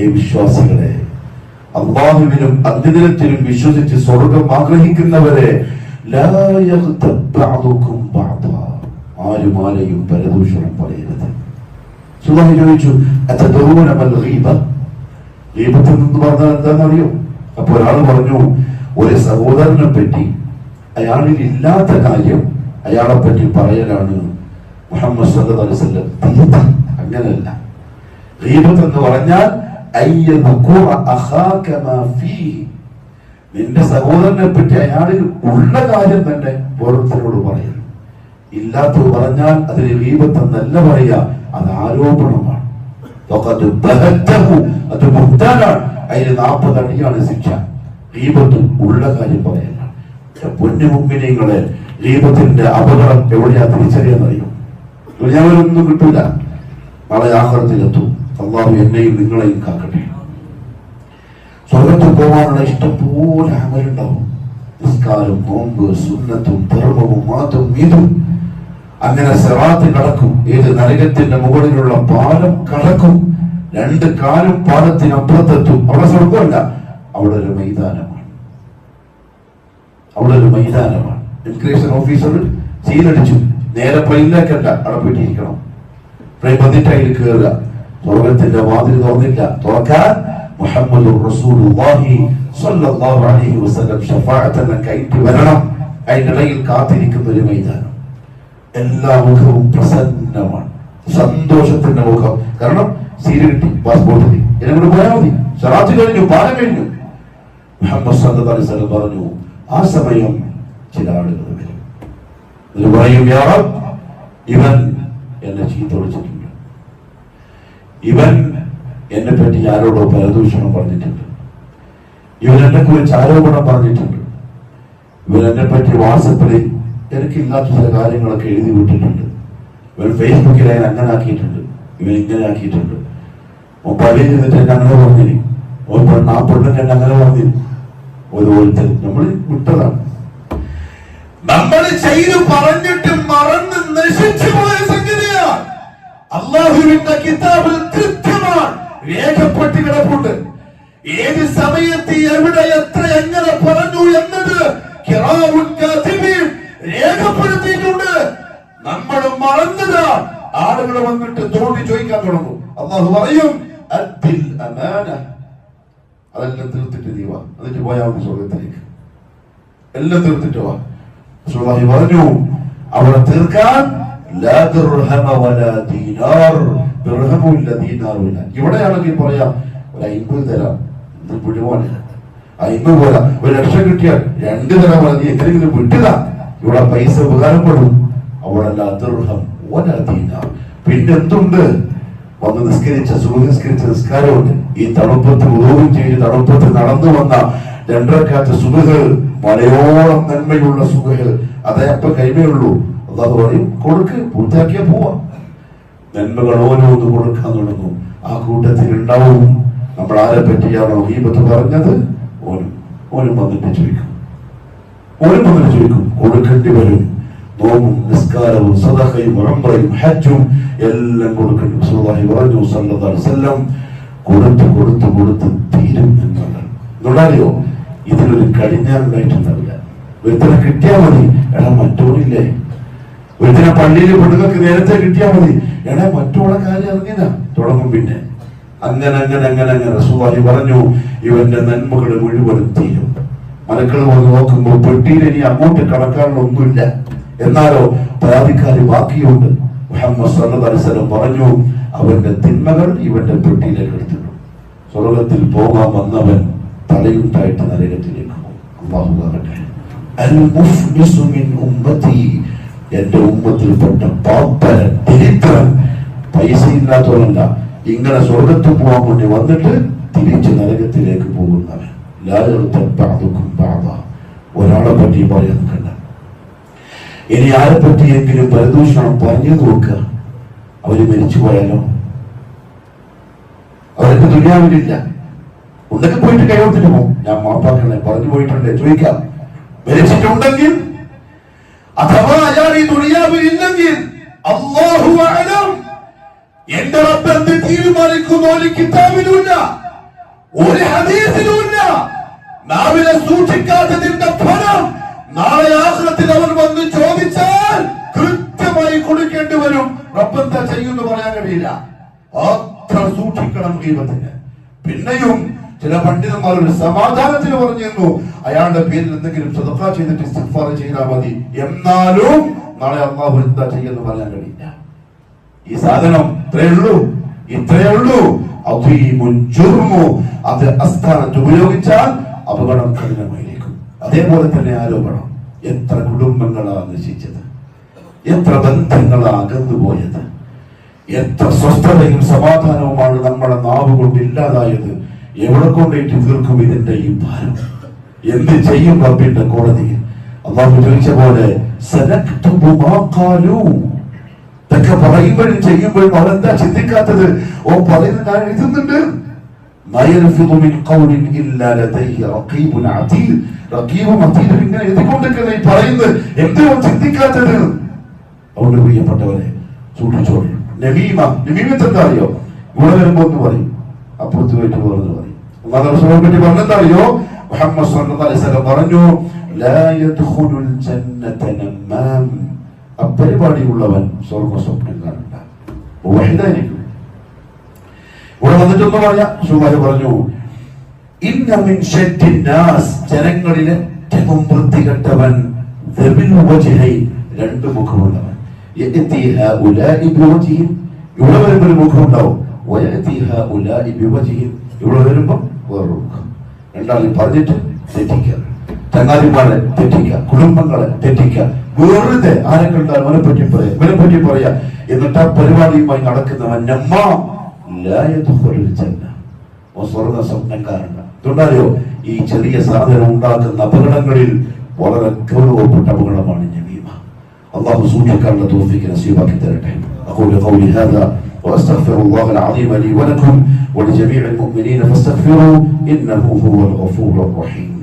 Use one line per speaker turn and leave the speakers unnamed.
ഏ വിശ്വാസികളെ അള്ളാഹുവിനും അന്ത്യദിനത്തിലും വിശ്വസിച്ച് സ്വർഗം ആഗ്രഹിക്കുന്നവരെ. ആരും ആരെയും പരദൂഷണം പറയരുത്. സുഖം ചോദിച്ചു എന്ന് പറഞ്ഞാൽ എന്താണെന്നറിയോ? അപ്പൊ ഒരാൾ പറഞ്ഞു ഒരു സഹോദരനെ പറ്റി അയാളിൽ ഇല്ലാത്ത കാര്യം അയാളെ പറ്റി പറയലാണ് മുഹമ്മദ് സല്ലല്ലാഹു അലൈഹി വസല്ലം തീർത്ത അങ്ങനല്ല ഗീബത്ത് എന്ന് പറഞ്ഞാൽ നിന്റെ സഹോദരനെ പറ്റി അയാളിൽ ഉള്ള കാര്യം തന്നെ ഓരോരുത്തരോട് പറയുന്നു ഇല്ലാത്തത് പറഞ്ഞാൽ അതിന് ഗീബത്ത് എന്നല്ല പറയുക അത് ആരോപണമാണ്. അത് ബുഹ്താനാണ് അതിന് നാൽപ്പത് അടിയാണ് ശിക്ഷ. ഗീബത്ത് ഉള്ള കാര്യം പറയല്ല പൊന്നു മുമ്പിനിങ്ങളെ ഗീബത്തിന്റെ അപകടം എവിടെയാ തിരിച്ചറിയാന്നറിയും ദുനിയാവിലൊന്നും കിട്ടൂല. നാളെ ആഹ്റത്തിലെത്തും. അള്ളാഹു എന്നെയും നിങ്ങളെയും കാക്കട്ടെ. സ്വർഗത്തിൽ പോകാനുള്ള ഇഷ്ടം പോലെ അമലുണ്ടാവും നിസ്കാരം നോമ്പ് സുന്നത്തും ധർമ്മവും മാത്രം മീതും. അങ്ങനെ സെറാത്ത് കടക്കും. ഏത് നരകത്തിന്റെ മുകളിലുള്ള പാലം കടക്കും. രണ്ട് കാലും പാലത്തിനപ്പുറത്തെത്തും. അവിടെ സ്വർഗമല്ല അവിടെ ഒരു മൈതാനമാണ്. അവിടെ ഒരു മൈതാനമാണ്. ഇമിഗ്രേഷൻ ഓഫീസർ സീലടിച്ചു നേരെ പ്ലെയിനിലേക്കല്ല അവിടെ പോയിട്ടിരിക്കണം. വന്നിട്ട് കയറുക. സ്വർഗത്തിന്റെ വാതിൽ തുറന്നില്ല. തുറക്കാൻ മുഹമ്മദ് കയറ്റി വരണം. അതിനിടയിൽ കാത്തിരിക്കുന്ന ഒരു മൈതാനം. എല്ലാ മുഖവും പ്രസന്നമാണ്. സന്തോഷത്തിന്റെ മുഖം. കാരണം സീൽ കിട്ടി പാസ്പോർട്ട് കിട്ടി. എന്നെ കൂടെ പോയാൽ മതി. ഷറാത്ത് കഴിഞ്ഞു പാലം കഴിഞ്ഞു. മുഹമ്മദ് സല്ലല്ലാഹു അലൈഹി വസല്ലം പറഞ്ഞു ആ സമയം ചില ആളുകൾ വരും. ഇത് പറയും "യാ റബ്ബ്, ഇവൻ എന്നെ ചീത്ത വിളിച്ചിട്ടുണ്ട്. ഇവൻ എന്നെ പറ്റി ആരോടോ പരദൂഷണം പറഞ്ഞിട്ടുണ്ട്. ഇവൻ എന്നെ കുറിച്ച് ആരോപണം പറഞ്ഞിട്ടുണ്ട്. ഇവൻ എന്നെ പറ്റി വാട്സപ്പിൽ എനിക്കില്ലാത്ത ചില കാര്യങ്ങളൊക്കെ എഴുതി വിട്ടിട്ടുണ്ട്. ഇവൻ ഫേസ്ബുക്കിൽ ഞാൻ അങ്ങനെ ആക്കിയിട്ടുണ്ട് ഇവൻ ഇങ്ങനെ ആക്കിയിട്ടുണ്ട് ഓൻ പള്ളിയിൽ നിന്നിട്ട് എന്നെ അങ്ങനെ പറഞ്ഞിനി ഓ പെണ്ണ് ആ പെണ്ണിന് എന്നെ അങ്ങനെ പറഞ്ഞിനി ഒരുപോലത്തെ നമ്മൾ വിട്ടതാണ്. നമ്മൾ ചെയ്തു പറഞ്ഞിട്ട് മറന്ന് നശിച്ചു പോയ സംഗതിയാണ് അള്ളാഹുവിന്റെ കിതാബിൽ കൃത്യമാണ്. രേഖപ്പെട്ട് കിടപ്പുണ്ട്. ഏത് സമയത്ത് എവിടെ എത്ര എങ്ങനെ പറഞ്ഞു എന്നത് രേഖപ്പെടുത്തിയിട്ടുണ്ട്. നമ്മൾ മറന്നതാ. ആളുകൾ വന്നിട്ട് തോണ്ടി ചോദിക്കാൻ തുടങ്ങും. അള്ളാഹു പറയും അതെല്ലാം തീർത്തിട്ട് നീ വാ. എന്നിട്ട് പോയാൽ സ്വർഗത്തിലേക്ക്. എല്ലാം തീർത്തിട്ട് വാ. പറഞ്ഞു അവിടെ തീർക്കാൻ ഇവിടെയാണെങ്കിൽ പറയാം ഒരു അയിമ്പത് തരാം. ഇത് വിടുവാണ് അയിമ്പത് പോരാ. ഒരു ലക്ഷം കിട്ടിയാൽ രണ്ട് തരം പോലെ നീ എങ്ങനെയെങ്കിലും വിട്ടുക ഇവിടെ പൈസ ഉപകാരപ്പെടും. അവിടെ ലാ ദിർഹം വലാ ദീനാർ. പിന്നെ എന്തുണ്ട് വന്ന് നിസ്കരിച്ച സുഖനിസ്കരിച്ച നിസ്കാരമുണ്ട്. ഈ തണുപ്പത്ത് ഉറവും ചെയ്ത് തണുപ്പത്ത് നടന്നു വന്ന രണ്ടരക്കാത്ത സുഖകൾ മലയോളം നന്മയുള്ള സുഖകൾ അതേ അപ്പൊ കൈമയുള്ളൂ അള്ളാഹു പറയും കൊടുക്ക് പൂർത്തിയാക്കിയ പോവാ. നന്മകൾ ഓരോന്ന് കൊടുക്കാൻ തുടങ്ങും. ആ കൂട്ടത്തിൽ ഉണ്ടാവും. നമ്മൾ ആരെ പറ്റിയാണോ ഗീപത്ത് പറഞ്ഞത്? ഓനും. ഓനും വന്നിട്ട് ചോദിക്കും. ഓനും വന്നിട്ട് ചോദിക്കും കൊടുക്കേണ്ടി വരും. നോമും നിസ്കാരവും സദഖയും റംബയും ഹജ്ജും എല്ലാം കൊടുക്കേണ്ടി റസൂലുള്ളാഹി പറഞ്ഞു സല്ലം കൊടുത്ത് കൊടുത്ത് കൊടുത്ത് തീരും എന്നാണ് എന്നുള്ളറിയോ ഇതിലൊരു കടിഞ്ഞാനുണ്ടായിട്ടുണ്ടാവില്ല ഒരുത്തനെ കിട്ടിയാൽ മതി. എടാ പള്ളിയിൽ പെണ്ണുങ്ങൾക്ക് നേരത്തെ കിട്ടിയാൽ മതി. എടാ മറ്റുള്ള കാര്യം അറിഞ്ഞില്ല തുടങ്ങും പിന്നെ. അങ്ങനെ അങ്ങനെ അങ്ങനെ അങ്ങനെ റസൂലുള്ളാഹി പറഞ്ഞു ഇവന്റെ നന്മകൾ മുഴുവനും തീരും. മലക്കൾ വന്ന് നോക്കുമ്പോൾ പെട്ടിയിൽ ഇനി അങ്ങോട്ട് കടക്കാനുള്ള ഒന്നുമില്ല. എന്നാലോ പരാതിക്കാരി ബാക്കിയുണ്ട്. മുഹമ്മദ് അലൈഹി പറഞ്ഞു അവന്റെ തിന്മകൾ ഇവന്റെ പെട്ടിയിലേക്ക് എടുത്തിട്ടു സ്വർഗത്തിൽ പോകാൻ വന്നവൻ തലയുണ്ടായിട്ട് നരകത്തിലേക്ക് പോകും. അള്ളാഹു കാക്കട്ടെ എന്റെ ഉമ്മത്തിൽപ്പെട്ട പാപ്പരൻ ദരിദ്രൻ പൈസ ഇല്ലാത്തവനല്ല ഇങ്ങനെ സ്വർഗത്തിൽ പോകാൻ വേണ്ടി വന്നിട്ട് തിരിച്ച് നരകത്തിലേക്ക് പോകുന്നവൻ. ഒരാളെ പറ്റി പറയാൻ കണ്ട ഇനി ആരെ പറ്റിയെങ്കിലും പരദൂഷണം പറഞ്ഞു നോക്കുക. അവർ മരിച്ചു പോയാലോ? അവർക്ക് ദുനിയാവിലില്ല. ഉണ്ടെങ്കിൽ പോയിട്ട് കൈവത്തിട്ട് പോകും ഞാൻ മാപ്പാക്കണേ. പറഞ്ഞു പോയിട്ടുണ്ടേ. ചോദിക്കാം. മരിച്ചിട്ടുണ്ടെങ്കിൽ അഥവാ അയാൾ ഈ ദുനിയാവിൽ ഇല്ലെങ്കിൽ അള്ളാഹു അലം എന്റെ റബ്ബ് എന്ത് തീരുമാനിക്കുന്ന ഒരു കിതാബിലുമില്ല ഒരു ഹദീസിലുമില്ല നാവിനെ സൂക്ഷിക്കാത്തതിന്റെ ഫലം നാളെ ആഹ്ലത്തിൽ അവർ വന്ന് ചോദിച്ചാൽ കൃത്യമായി കൊടുക്കേണ്ടി വരും. റബ്ബെന്താ ചെയ്യുമെന്ന് പറയാൻ കഴിയില്ല. അത്ര സൂക്ഷിക്കണം ദൈവത്തിന്. പിന്നെയും ചില പണ്ഡിതന്മാർ ഒരു സമാധാനത്തിന് പറഞ്ഞിരുന്നു അയാളുടെ പേരിൽ എന്തെങ്കിലും സദഖ ചെയ്തിട്ട് ഇസ്തിഗ്ഫാർ ചെയ്താൽ മതി. എന്നാലും നാളെ അള്ളാഹു എന്താ ചെയ്യുമെന്ന് പറയാൻ കഴിയില്ല. ഈ സാധനം ഇത്രയേ ഉള്ളൂ. ഇത്രയേ ഉള്ളൂ. അത് അസ്ഥാനത്ത് ഉപയോഗിച്ചാൽ അപകടം കഠിനമായിരിക്കും. അതേപോലെ തന്നെ ആരോപണം. എത്ര കുടുംബങ്ങളാ നശിച്ചത്? എത്ര ബന്ധങ്ങളാ അകന്നുപോയത്? എത്ര സ്വസ്ഥതയും സമാധാനവുമാണ് നമ്മുടെ നാവ് ഇല്ലാതായത്? എവിടെ കൊണ്ടേറ്റ് തീർക്കും ഇതിന്റെ ഈ ഭാരം? എന്ത് ചെയ്യും റബ്ബിന്റെ കോടതി? അള്ളാഹു ചോദിച്ച പോലെ ഇതൊക്കെ പറയുമ്പോഴും ചെയ്യുമ്പോഴും അവരെന്താ ചിന്തിക്കാത്തത്? ഓ പറയുന്നത് ഞാൻ എഴുതുന്നുണ്ട്. ചിന്തിക്കാത്തത്? അതുകൊണ്ട് പ്രിയപ്പെട്ടവരെ സൂക്ഷിച്ചോളൂ. നബീമ നബീമത്ത് എന്താ അറിയോ ഗുണവരുമ്പോ എന്ന് പറയും. അപ്പുറത്ത് പോയിട്ട് വേറൊന്ന് പറയും. അള്ളാഹ് റസൂലിനെ പറ്റി പറഞ്ഞെന്താ അറിയോ മുഹമ്മദ് സല്ലല്ലാഹു അലൈഹി വസല്ലം പറഞ്ഞു ലാ യദ്ഖുലുൽ ജന്നത നമ്മാം അപ്പരിപാടിയുള്ളവൻ സ്വർഗ സ്വപ്നം കാണില്ല വഹിദായിരിക്കും ഇവിടെ വന്നിട്ടൊന്ന് പറയാ. സുബാഹ് പറഞ്ഞു ഇന്ന മിൻ ശദ്ദിൻ നാസ്. ജനങ്ങളിൽ ഏറ്റവും വൃത്തികെട്ടവൻ രണ്ട് മുഖമുള്ളവൻ. ഇവിടെ വരുമ്പോൾ ഒരു മുഖം ഇവിടെ വരുമ്പം വേറെ രണ്ടാമത് പറഞ്ഞിട്ട് തെറ്റിക്കുക. ചങ്ങാതിമാരെ തെറ്റിക്കുക. കുടുംബങ്ങളെ തെറ്റിക്കുക. വെറുതെ ആരെ കണ്ടാൽ അവനെ പറ്റി പറയാം ഇവനെ പറ്റി പറയാ. എന്നിട്ട് ആ പരിപാടിയുമായി നടക്കുന്നവൻ സ്വർഗ സ്വപ്നക്കാരല്ല ഈ ചെറിയ സാധനം ഉണ്ടാക്കുന്ന അപകടങ്ങളിൽ വളരെ ഗൗരവപ്പെട്ട അപകടമാണ് ഞമീമ അള്ളാഹു സൂര്യക്കാരുടെ തോഫിക്ക് നസീബാക്കി തരട്ടെ. അക്കോലെ وأستغفر الله العظيم لي ولكم ولجميع المؤمنين فاستغفروا إنه هو الغفور الرحيم.